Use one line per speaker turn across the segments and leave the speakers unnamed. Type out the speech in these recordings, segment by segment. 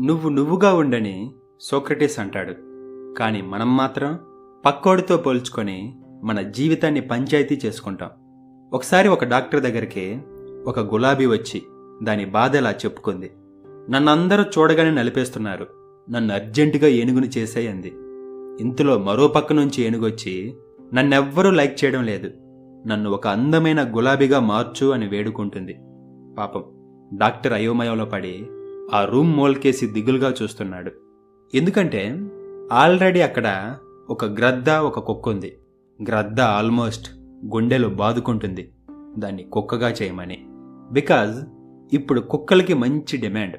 నువ్వు నువ్వుగా ఉండని సోక్రటీస్ అంటాడు. కానీ మనం మాత్రం పక్కోడితో పోల్చుకొని మన జీవితాన్ని పంచాయతీ చేసుకుంటాం. ఒకసారి ఒక డాక్టర్ దగ్గరికి ఒక గులాబీ వచ్చి దాని బాధ ఇలా చెప్పుకుంది. నన్ను అందరూ చూడగానే నలిపేస్తున్నారు. నన్ను అర్జెంటుగా ఏనుగుని చేసేయంది ఇంతలో మరో పక్క నుంచి ఏనుగొచ్చి నన్నెవ్వరూ లైక్ చేయడం లేదు. నన్ను ఒక అందమైన గులాబీగా మార్చు అని వేడుకుంటుంది. పాపం డాక్టర్ అయోమయంలో పడి ఆ రూమ్ మోల్కేసి దిగులుగా చూస్తున్నాడు. ఎందుకంటే ఆల్రెడీ అక్కడ ఒక గ్రద్ద ఒక కుక్క ఉంది. గ్రద్ద ఆల్మోస్ట్ గుండెలు బాదుకుంటుంది. దాన్ని కుక్కగా చేయమని. బికాజ్ ఇప్పుడు కుక్కలకి మంచి డిమాండ్.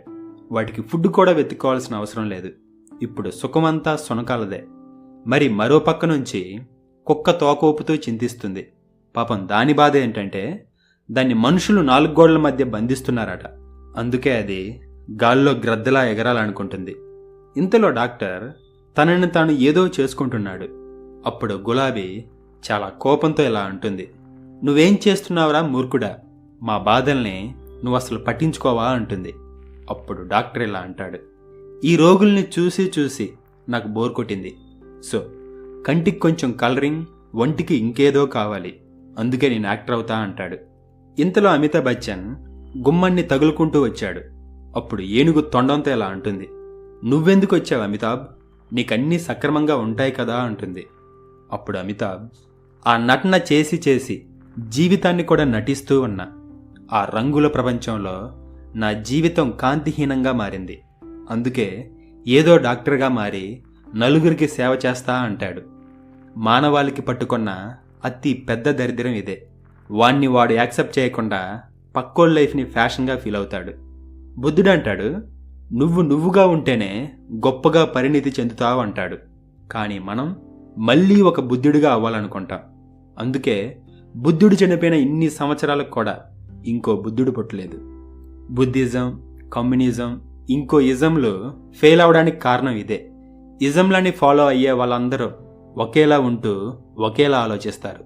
వాటికి ఫుడ్ కూడా వెతుక్కోవాల్సిన అవసరం లేదు. ఇప్పుడు సుఖమంతా సునకాలదే. మరి మరో పక్క నుంచి కుక్క తోకూపుతూ చింతిస్తుంది. పాపం దాని బాధ ఏంటంటే దాన్ని మనుషులు నాలుగు గోడల మధ్య బంధిస్తున్నారట. అందుకే అది గాల్లో గ్రద్దలా ఎగరాలనుకుంటుంది. ఇంతలో డాక్టర్ తనని తాను ఏదో చేసుకుంటున్నాడు. అప్పుడు గులాబీ చాలా కోపంతో ఇలా అంటుంది. నువ్వేం చేస్తున్నావురా మూర్ఖుడా? మా బాధల్ని నువ్వు అసలు పట్టించుకోవా? అంటుంది. అప్పుడు డాక్టర్ ఇలా అంటాడు. ఈ రోగుల్ని చూసి చూసి నాకు బోర్ కొట్టింది. సో కంటికి కొంచెం కలరింగ్ ఒంటికి ఇంకేదో కావాలి. అందుకే నేను యాక్టర్ అవుతా అంటాడు. ఇంతలో అమితాబ్ బచ్చన్ గుమ్మన్ని తగులుకుంటూ వచ్చాడు. అప్పుడు ఏనుగు తొండంతో ఇలా అంటుంది నువ్వెందుకు వచ్చావు అమితాబ్? నీకన్నీ సక్రమంగా ఉంటాయి కదా అంటుంది. అప్పుడు అమితాబ్ ఆ నటన చేసి చేసి జీవితాన్ని కూడా నటిస్తూ ఉన్నా. ఆ రంగుల ప్రపంచంలో నా జీవితం కాంతిహీనంగా మారింది. అందుకే ఏదో డాక్టర్గా మారి నలుగురికి సేవ చేస్తా అంటాడు. మానవాళికి పట్టుకున్న అతి పెద్ద దరిద్రం ఇదే. వాణ్ణి వాడు యాక్సెప్ట్ చేయకుండా పక్కోళ్ళ లైఫ్ని ఫ్యాషన్గా ఫీల్ అవుతాడు. బుద్ధుడు అంటాడు నువ్వు నువ్వుగా ఉంటేనే గొప్పగా పరిణితి చెందుతావు అంటాడు. కానీ మనం మళ్ళీ ఒక బుద్ధుడిగా అవ్వాలనుకుంటాం. అందుకే బుద్ధుడు చనిపోయిన ఇన్ని సంవత్సరాలకు కూడా ఇంకో బుద్ధుడు పుట్టలేదు. బుద్ధిజం కమ్యూనిజం ఇంకో ఇజంలు ఫెయిల్ అవడానికి కారణం ఇదే. ఇజంలని ఫాలో అయ్యే వాళ్ళందరూ ఒకేలా ఉంటూ ఒకేలా ఆలోచిస్తారు.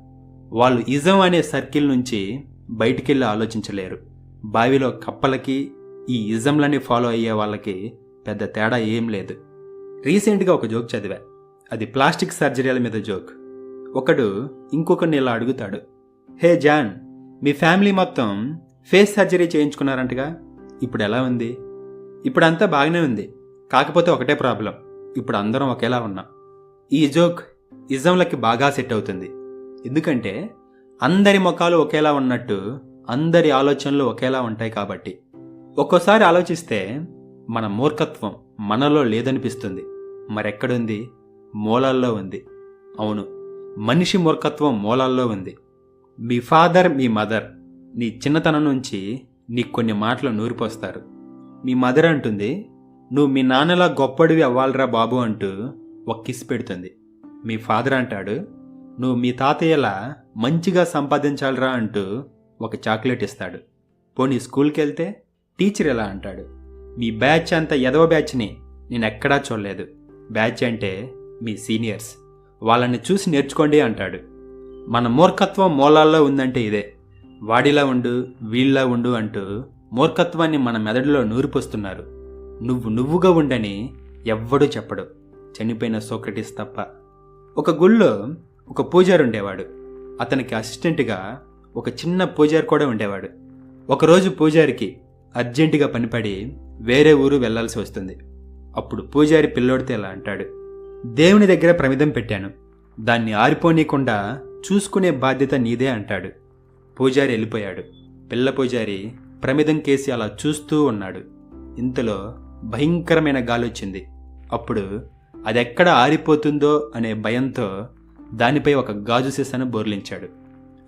వాళ్ళు ఇజం అనే సర్కిల్ నుంచి బయటికెళ్ళి ఆలోచించలేరు. బావిలో కప్పలకి ఈ ఇజంలని ఫాలో అయ్యే వాళ్ళకి పెద్ద తేడా ఏం లేదు. రీసెంట్గా ఒక జోక్ చదివా. అది ప్లాస్టిక్ సర్జరీల మీద జోక్. ఒకడు ఇంకొకరిని ఇలా అడుగుతాడు. హే జాన్ మీ ఫ్యామిలీ మొత్తం ఫేస్ సర్జరీ చేయించుకున్నారంటగా? ఇప్పుడు ఎలా ఉంది? ఇప్పుడు అంతా బాగానే ఉంది. కాకపోతే ఒకటే ప్రాబ్లం. ఇప్పుడు అందరం ఒకేలా ఉన్నాం. ఈ జోక్ ఇజంలకి బాగా సెట్ అవుతుంది. ఎందుకంటే అందరి ముఖాలు ఒకేలా ఉన్నట్టు అందరి ఆలోచనలు ఒకేలా ఉంటాయి కాబట్టి. ఒక్కోసారి ఆలోచిస్తే మన మూర్ఖత్వం మనలో లేదనిపిస్తుంది. మరెక్కడుంది? మూలాల్లో ఉంది. అవును మనిషి మూర్ఖత్వం మూలాల్లో ఉంది. మీ ఫాదర్ మీ మదర్ నీ చిన్నతనం నుంచి నీకు కొన్ని మాటలు నూరిపోస్తారు. మీ మదర్ అంటుంది నువ్వు మీ నాన్నలా గొప్పడివి అవ్వాలిరా బాబు అంటూ ఒక కిస్ పెడుతుంది. మీ ఫాదర్ అంటాడు నువ్వు మీ తాతయ్యలా మంచిగా సంపాదించాలిరా అంటూ ఒక చాక్లెట్ ఇస్తాడు. పోనీ స్కూల్కి వెళ్తే టీచర్ ఎలా అంటాడు? మీ బ్యాచ్ అంత ఎదవ బ్యాచ్ని నేను ఎక్కడా చూడలేదు. బ్యాచ్ అంటే మీ సీనియర్స్. వాళ్ళని చూసి నేర్చుకోండి అంటాడు. మన మూర్ఖత్వం మూలాల్లో ఉందంటే ఇదే. వాడిలా ఉండు వీళ్ళ ఉండు అంటూ మూర్ఖత్వాన్ని మన మెదడులో నూరిపోస్తున్నారు. నువ్వు నువ్వుగా ఉండని ఎవ్వడూ చెప్పడు. చనిపోయిన సోక్రటీస్ తప్ప. ఒక గుళ్ళో ఒక పూజారు ఉండేవాడు. అతనికి అసిస్టెంట్గా ఒక చిన్న పూజారి కూడా ఉండేవాడు. ఒకరోజు పూజారికి అర్జెంటుగా పనిపడి వేరే ఊరు వెళ్ళాల్సి వస్తుంది. అప్పుడు పూజారి పిల్లోడితే ఇలా అంటాడు. దేవుని దగ్గర ప్రమిదం పెట్టాను. దాన్ని ఆరిపోనీయకుండా చూసుకునే బాధ్యత నీదే అంటాడు. పూజారి వెళ్ళిపోయాడు. పిల్ల పూజారి ప్రమిదం కేసి అలా చూస్తూ ఉన్నాడు. ఇంతలో భయంకరమైన గాలి వచ్చింది. అప్పుడు అదెక్కడ ఆరిపోతుందో అనే భయంతో దానిపై ఒక గాజు సీసాను బోర్లించాడు.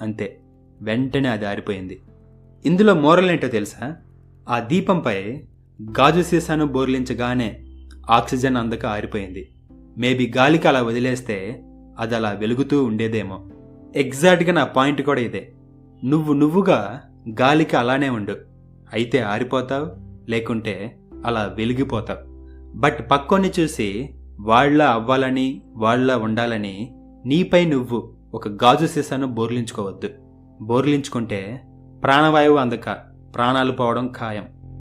అంతే. వెంటనే అది ఆరిపోయింది. ఇందులో మోరల్ ఏంటో తెలుసా? ఆ దీపంపై గాజు సీసాను బోర్లించగానే ఆక్సిజన్ అందక ఆరిపోయింది. మేబీ గాలికి అలా వదిలేస్తే అది అలా వెలుగుతూ ఉండేదేమో. ఎగ్జాక్ట్గా నా పాయింట్ కూడా ఇదే. నువ్వు నువ్వుగా గాలికి అలానే ఉండు. అయితే ఆరిపోతావు లేకుంటే అలా వెలిగిపోతావు. బట్ పక్కోని చూసి వాళ్ళ అవ్వాలని వాళ్ళ ఉండాలని నీపై నువ్వు ఒక గాజు సీసాను బోర్లించుకోవద్దు. బోర్లించుకుంటే ప్రాణవాయువు అందక ప్రాణాలు పోవడం ఖాయం.